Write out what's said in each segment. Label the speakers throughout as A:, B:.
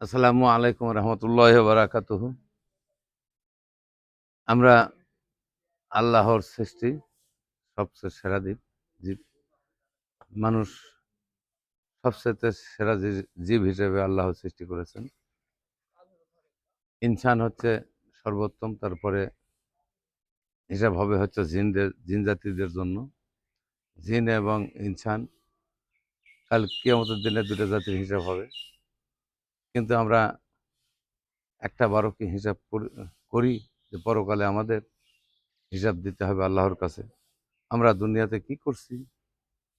A: আসসালামু আলাইকুম রহমতুল্লাহ বারাকাতুহ। আমরা আল্লাহর সৃষ্টি, সবচেয়ে সেরা দ্বীপ জীব, মানুষ সবচেয়ে সেরা জীব হিসেবে আল্লাহ সৃষ্টি করেছেন। ইনসান হচ্ছে সর্বোত্তম, তারপরে হিসাব হবে হচ্ছে জিনদের, জিন জাতিদের জন্য। জিন এবং ইনসান কাল কিয়ামতের দিনে দুটো জাতির হিসাব হবে। কিন্তু আমরা একটা বারো কি হিসাব করি- যে পরকালে আমাদের হিসাব দিতে হবে আল্লাহর কাছে। আমরা দুনিয়াতে কি করছি?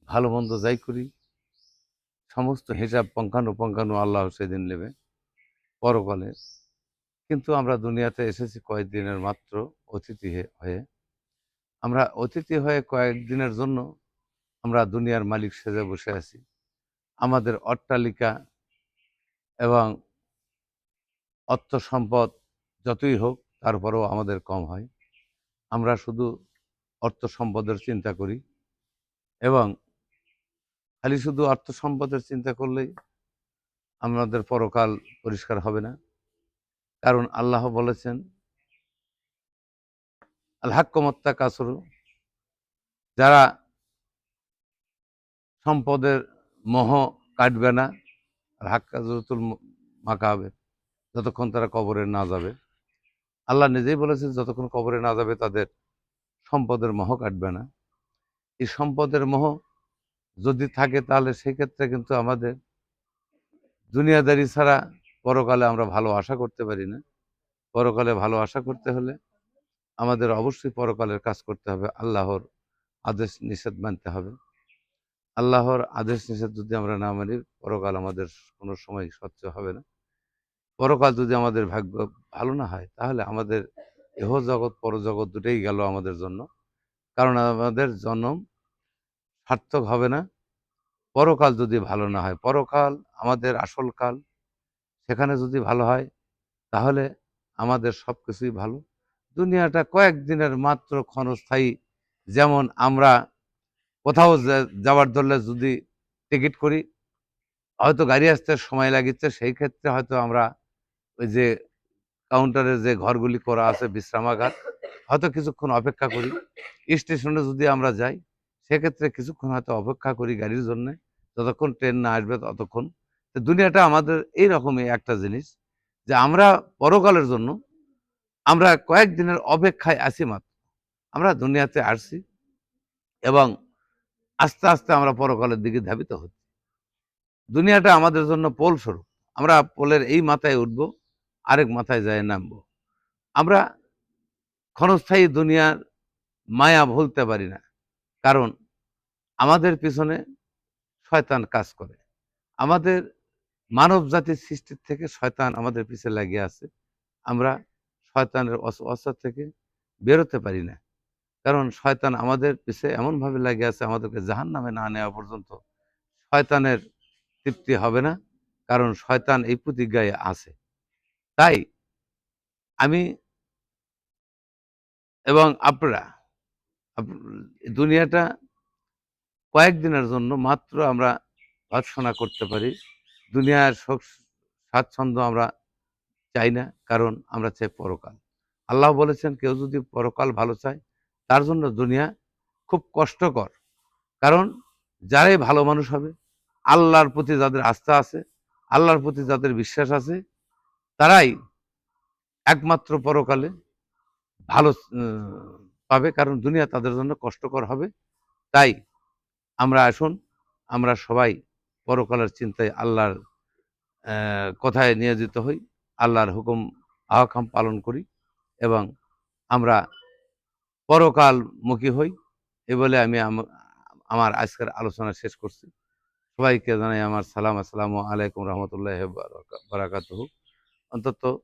A: ভালো মন্দ যাই করি। সমস্ত হিসাব পঙ্খানু পঙ্খানু আল্লাহ সেদিন নেবে পরকালে। কিন্তু আমরা দুনিয়াতে এসেছি কয়েকদিনের মাত্র অতিথি হয়ে। আমরা অতিথি হয়ে কয়েকদিনের জন্য আমরা দুনিয়ার মালিক সেজে বসে আছি। আমাদের অট্টালিকা এবং অর্থ সম্পদ যতই হোক তারপরেও আমাদের কম হয়। আমরা শুধু অর্থ সম্পদের চিন্তা করি এবং খালি শুধু অর্থ সম্পদের চিন্তা করলেই আমাদের পরকাল পরিষ্কার হবে না। কারণ আল্লাহ বলেছেন আল হাক্কমত্তা কাসরু যারা সম্পদের মোহ কাটবে না আর হাক্কাজুতুল মাকাবে যতক্ষণ তারা কবরে না যাবে। আল্লাহ নিজেই বলেছেন যতক্ষণ কবরে না যাবে তাদের সম্পদের মোহ কাটবে না। এই সম্পদের মোহ যদি থাকে তাহলে সেক্ষেত্রে কিন্তু আমাদের দুনিয়াদারি ছাড়া পরকালে আমরা ভালো আশা করতে পারি না। পরকালে ভালো আশা করতে হলে আমাদের অবশ্যই পরকালের কাজ করতে হবে, আল্লাহর আদেশ নিষেধ মানতে হবে। আল্লাহর আদেশ নিষেধ যদি আমরা না মানি, পরকাল আমাদের কোনো সময় স্বচ্ছ হবে না। পরকাল যদি আমাদের ভাগ্য ভালো না হয়, তাহলে আমাদের এহ জগৎ, পরজগৎ দুটোই গেল আমাদের জন্য। কারণ আমাদের জন্ম সার্থক হবে না। পরকাল যদি ভালো না হয়, পরকাল আমাদের আসল কাল। সেখানে যদি ভালো হয়, তাহলে আমাদের সব কিছুই ভালো। দুনিয়াটা কয়েকদিনের মাত্র ক্ষণস্থায়ী, যেমন আমরা কোথাও যাওয়ার ধরলে যদি টিকিট করি, হয়তো গাড়ি আসতে সময় লাগিচ্ছে, সেই ক্ষেত্রে হয়তো আমরা ওই যে কাউন্টারে যে ঘরগুলি করা আছে, বিশ্রামাগার, হয়তো কিছুক্ষণ অপেক্ষা করি। স্টেশনে যদি আমরা যাই, সেক্ষেত্রে কিছুক্ষণ হয়তো অপেক্ষা করি গাড়ির জন্য, যতক্ষণ ট্রেন না আসবে ততক্ষণ। তো দুনিয়াটা আমাদের এই রকমই একটা জিনিস যে আমরা পরকালের জন্য, আমরা কয়েকদিনের অপেক্ষায় আছি মাত্র। আমরা দুনিয়াতে আসছি এবং আস্তে আস্তে আমরা পরকালের দিকে ধাবিত হচ্ছি। দুনিয়াটা আমাদের জন্য পোল স্বরূপ। আমরা পোলের এই মাথায় উঠবো, আরেক মাথায় যায় নামবো। আমরা ক্ষণস্থায়ী দুনিয়ার মায়া ভুলতে পারি না, কারণ আমাদের পিছনে শয়তান কাজ করে। আমাদের মানব জাতির সৃষ্টির থেকে শয়তান আমাদের পিছে লাগিয়ে আছে। আমরা শয়তানের অসর থেকে বেরোতে পারি না। কারণ শয়তান আমাদের পিছে এমনভাবে লাগিয়ে আছে, আমাদেরকে জাহান নামে না নেওয়া পর্যন্ত শয়তানের তৃপ্তি হবে না, কারণ শয়তান এই প্রতিজ্ঞায় আছে। তাই আমি এবং আপনারা দুনিয়াটা কয়েকদিনের জন্য মাত্র আমরা ভর্সনা করতে পারি, দুনিয়ার সুখ স্বাচ্ছন্দ্য আমরা চাই না, কারণ আমরা চাই পরকাল। আল্লাহ বলেছেন, কেউ যদি পরকাল ভালো চায় তার জন্য দুনিয়া খুব কষ্টকর। কারণ যারাই ভালো মানুষ হবে, আল্লাহর প্রতি যাদের আস্থা আছে, আল্লাহর প্রতি যাদের বিশ্বাস আছে, তারাই একমাত্র পরকালে ভালো পাবে। কারণ দুনিয়া তাদের জন্য কষ্টকর হবে। তাই আমরা আসুন, আমরা সবাই পরকালের চিন্তায় আল্লাহর কথায় নিয়োজিত হই, আল্লাহর হুকুম, আহকাম পালন করি এবং আমরা পরকালমুখী হই, এ বলে আমি আম- আমার আজকের আলোচনা শেষ করছি। সবাইকে জানাই আমার সালাম। আসসালামু আলাইকুম রহমতুল্লাহ বারাকাত অন্তত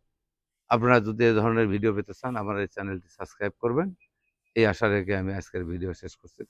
A: আপনারা যদি এ ধরনের ভিডিও পেতে চান, আমার এই চ্যানেলটি সাবস্ক্রাইব করবেন। এই আশা রেখে আমি আজকের ভিডিও শেষ করছি।